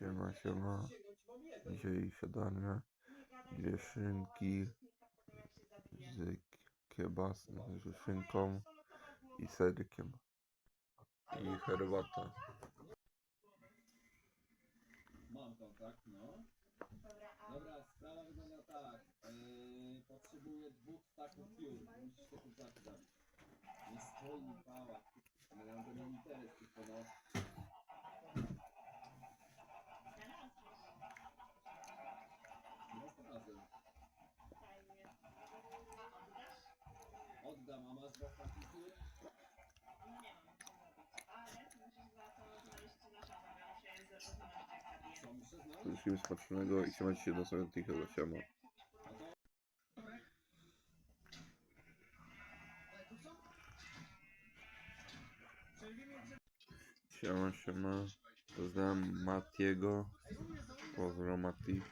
Siema, siema. Dzisiaj siadamy dwie szynki z kiebas, z szynką i serkiem. I herbata. Mam kontakt, no. Dobra, sprawa wygląda tak. Yy, potrzebuję dwóch staków piór. Musisz te kurczaki zabić. Nie stoi mi pała. Ten interes tylko no. Razem. Oddam, a masz dwa staki piór? Co muszę znaleźć? Wszystkim smacznego i trzymajcie się do następnego siema. Siema, siema. Pozdrawiam Matiego. Pozdro Mati.